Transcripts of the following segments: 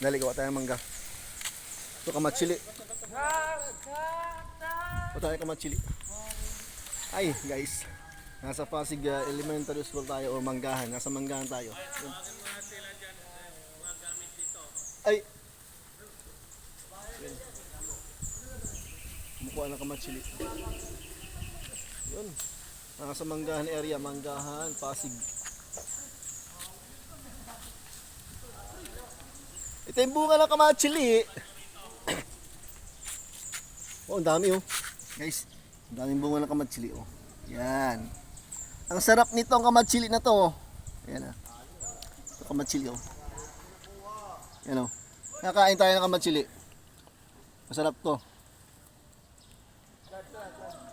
Dali, gawa tayo ng mangga. Ito kamatsili. Ito tayo kamatsili. Ay, guys. Nasa Pasig uh, Elementary School tayo o manggahan. Nasa manggahan tayo. Ay! Yun. Kumukuha ng kamatsili. Yun. Nasa manggahan area, manggahan, Pasig. Ito yung bunga ng kamatsili. oh, ang dami oh. Guys, ang daming bunga ng kamatsili oh. Yan. Ang sarap nito ang kamatsili na to. oh. Yan ah. Ito kamatsili oh. Yan oh. Nakain tayo ng kamatsili. Masarap to.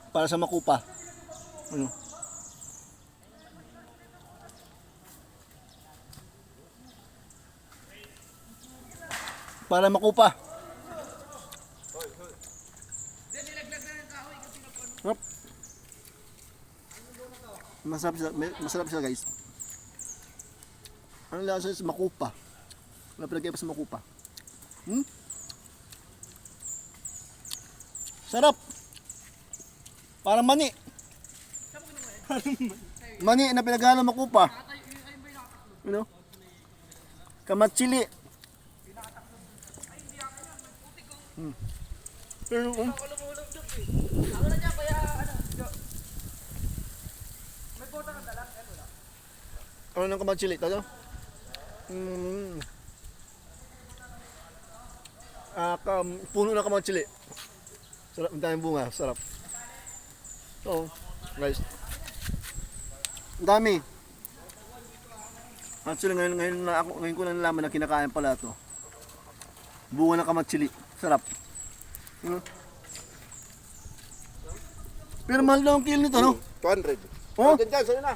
Para sa makupa. Ano? Para makupa. Sarap. Masarap may- masarap siya guys. Ano lasa sa makupa? Wala palagay pa sa makupa. Hmm? Sarap. Parang mani. mani na pinaghalo makupa. Ano? Kamatsili. Hmm. Pero, um, Ako na dyan, kaya ano. May bota ka dala? Ano wala? ano ng kamatsili? Tayo? Mm. Ah, kam, puno na kamatsili. Sarap, ang daming bunga. Sarap. So, guys. Ang dami. Actually, ngayon, ngayon, na ako, ngayon ko lang nalaman na kinakain pala to. Bunga ng kamatsili. Sarap. Ano? Pero mahal daw ang kilo nito, no? 200. Oh? Dyan, dyan, sa'yo na.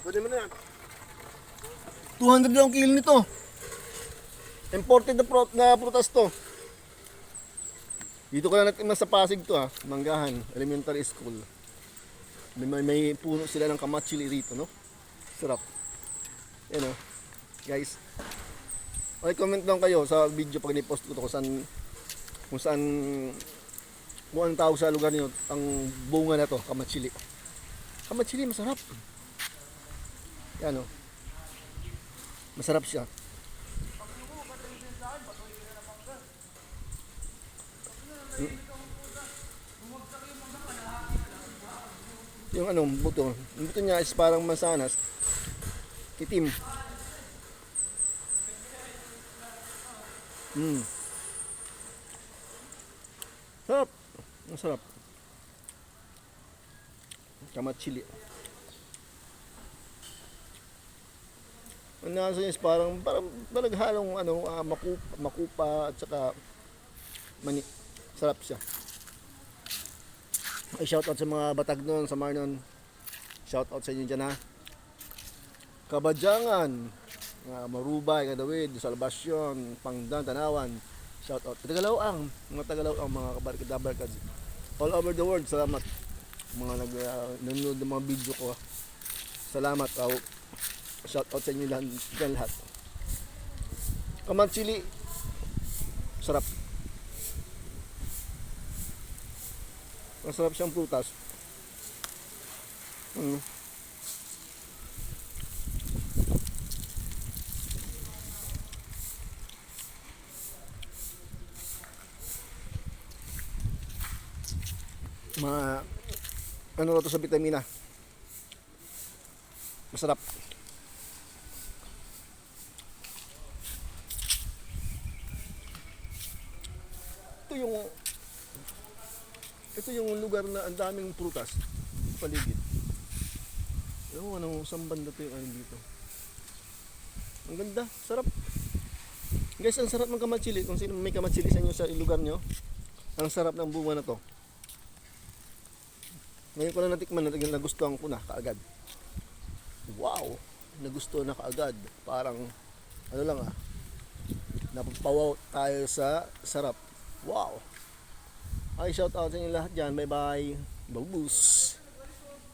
Pwede mo na yan. 200 daw ang kilo nito. Imported na, pro- na prutas to. Dito ko lang natin sa Pasig to ha, Manggahan, Elementary School. May, may, may puno sila ng kamatsili rito, no? Sarap. Yan o. Guys. Okay, comment lang kayo sa video pag ni-post ko to kung saan kung saan kung anong tawag sa lugar niyo ang bunga na to, kamatsili. Kamatsili masarap. Yan o. Masarap siya. Mm. Yung ano, buto. Yung buto niya is parang masanas. Itim. Mm. Sarap. Ang sarap. Kamat chili. Ang nasa niya is parang, parang, parang halong ano, ah, makupa, makupa at saka mani. Sarap siya. Ay, shout out sa mga batag noon, sa Marnon. Shout out sa inyo dyan ha. Kabadyangan, uh, Marubay, Kadawid, Salvacion, Pangdan, Tanawan. Shout out. Tagalawang, mga Tagalawang, mga kabarkad All over the world, salamat. Mga nag, uh, nanonood ng mga video ko. Salamat. Uh, shout out sa inyo lahat. dyan lahat. Kamatsili, sarap. Masarap siyang prutas. Mm. Ma ano to sa vitamina? Masarap. Ito yung ito yung lugar na ang daming prutas paligid. Ewan ko anong saan banda to yung ano dito. Ang ganda, sarap. Guys, ang sarap ng kamatsili. Kung sino may kamatsili sa inyo sa lugar nyo, ang sarap ng bunga na to. Ngayon ko lang natikman na nagustuhan ko na kaagad. Wow! Nagustuhan na kaagad. Parang, ano lang ah, napapawaw tayo sa sarap. Wow! Ay, shout out sa inyo lahat dyan. Bye bye. Babus.